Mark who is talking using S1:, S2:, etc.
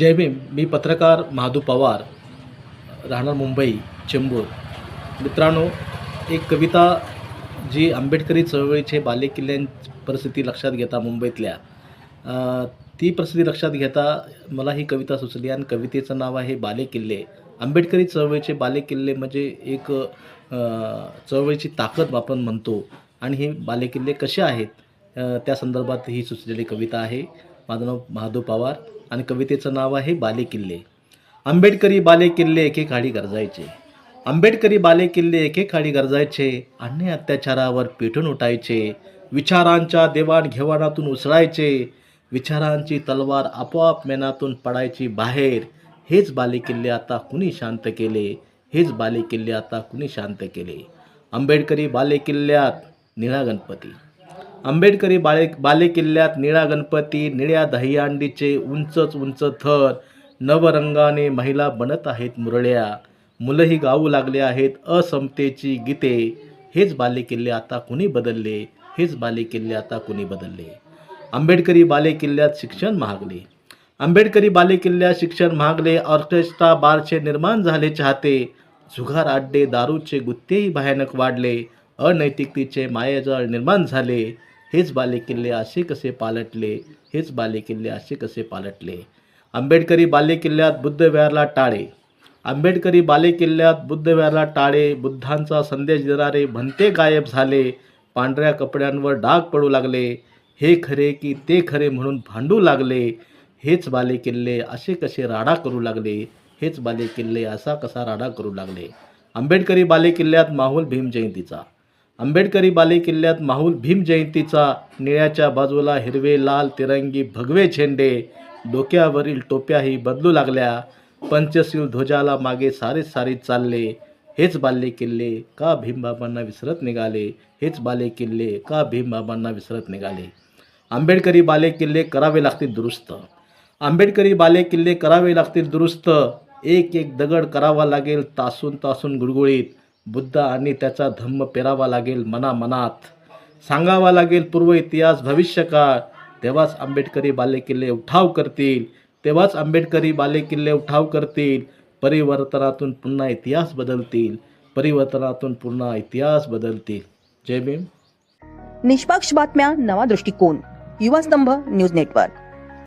S1: जय भीम मी पत्रकार महादू पवार राहणार मुंबई चेंबूर. मित्रांनो एक कविता जी आंबेडकरी चळवळीचे बालेकिल्ल्यां परिस्थिती लक्षात घेता मुंबईतल्या. ती परिस्थिती लक्षात घेता मला ही कविता सुचली आणि कवितेचं नाव आहे बालेकिल्ले. आंबेडकरी चळवळीचे बालेकिल्ले म्हणजे एक चळवळीची ताकद आपण म्हणतो. आणि हे बालेकिल्ले कसे आहेत? त्या संदर्भात ही सुचलेली कविता आहे. माझं नाव महादेव पवार. आणि कवितेचं नाव आहे बालेकिल्ले. आंबेडकरी बालेकिल्ले खाडी गरजायचे. आंबेडकरी बालेकिल्ले खाडी गरजायचे. अन्य अत्याचारावर पेटून उठायचे. विचारांच्या देवाणघेवाणातून उसळायचे. विचारांची तलवार आपोआप मेनातून पडायची बाहेर. हेच बालेकिल्ले आता कुणी शांत केले? हेच बालेकिल्ले आता कुणी शांत केले? आंबेडकरी बालेकिल्ल्यात निळा गणपती. आंबेडकरी बाले बालेकिल्ल्यात निळा गणपती निळ्या दहीहंडीचे उंचच उंच थर नवरंगाने महिला बनत आहेत मुरळ्या. मुलंही गाऊ लागले आहेत असमतेची गीते. हेच बालेकिल्ले आता कुणी बदलले? हेच बालेकिल्ले आता कुणी बदलले? आंबेडकरी बालेकिल्ल्यात शिक्षण महागले. आंबेडकरी बालेकिल्ल्यात शिक्षण महागले. ऑर्केस्ट्रा बारचे निर्माण झाले चाहते. जुगार आड्डे दारूचे गुत्तेही भयानक वाढले. अनैतिकतेचे मायाजाळ निर्माण झाले. हेच बालेकिल्ले असे कसे पालटले? हेच बालेकिल्ले असे कसे पालटले? आंबेडकरी बालेकिल्ल्यात बुद्धविहारला टाळे. आंबेडकरी बालेकिल्ल्यात बुद्धविहारला टाळे. बुद्धांचा संदेश देणारे भंते गायब झाले. पांढऱ्या कपड्यांवर डाग पडू लागले. हे खरे की ते खरे म्हणून भांडू लागले. हेच बालेकिल्ले असे कसे राडा करू लागले? हेच बालेकिल्ले असा कसा राडा करू लागले? आंबेडकरी बालेकिल्ल्यात माहुल भीम आंबेडकरी आंबेडकरी बालेकिल्ल्यात माहुल भीम जयंतीचा निळ्याच्या बाजूला हिरवे लाल तिरंगी भगवे झेंडे डोक्यावरील टोप्याही बदलू लागल्या. पंचशील ध्वजाला मागे सारे सारे चालले. हेच बाले किल्ले का भीमबाबांना विसरत निघाले? हेच बाले किल्ले का भीमबाबांना विसरत निघाले? आंबेडकरी बाले किल्ले करावे लागतील दुरुस्त. आंबेडकरी बाले किल्ले करावे लागतील दुरुस्त. एक एक दगड करावा लागेल तासून तासून गुळगुळीत. बुद्ध आणि त्याचा धम्म पेरावा लागेल मनामनात. सांगावा लागेल पूर्व इतिहास भविष्यकाळ. तेव्हाच आंबेडकरी बालेकिल्ले उठाव करतील. तेव्हाच आंबेडकरी बालेकिल्ले उठाव करतील. परिवर्तनातून पुन्हा इतिहास बदलतील. परिवर्तनातून पुन्हा इतिहास बदलतील. जय भीम.
S2: निष्पक्ष बातम्या नवा दृष्टिकोन. युवा स्तंभ न्यूज नेटवर्क.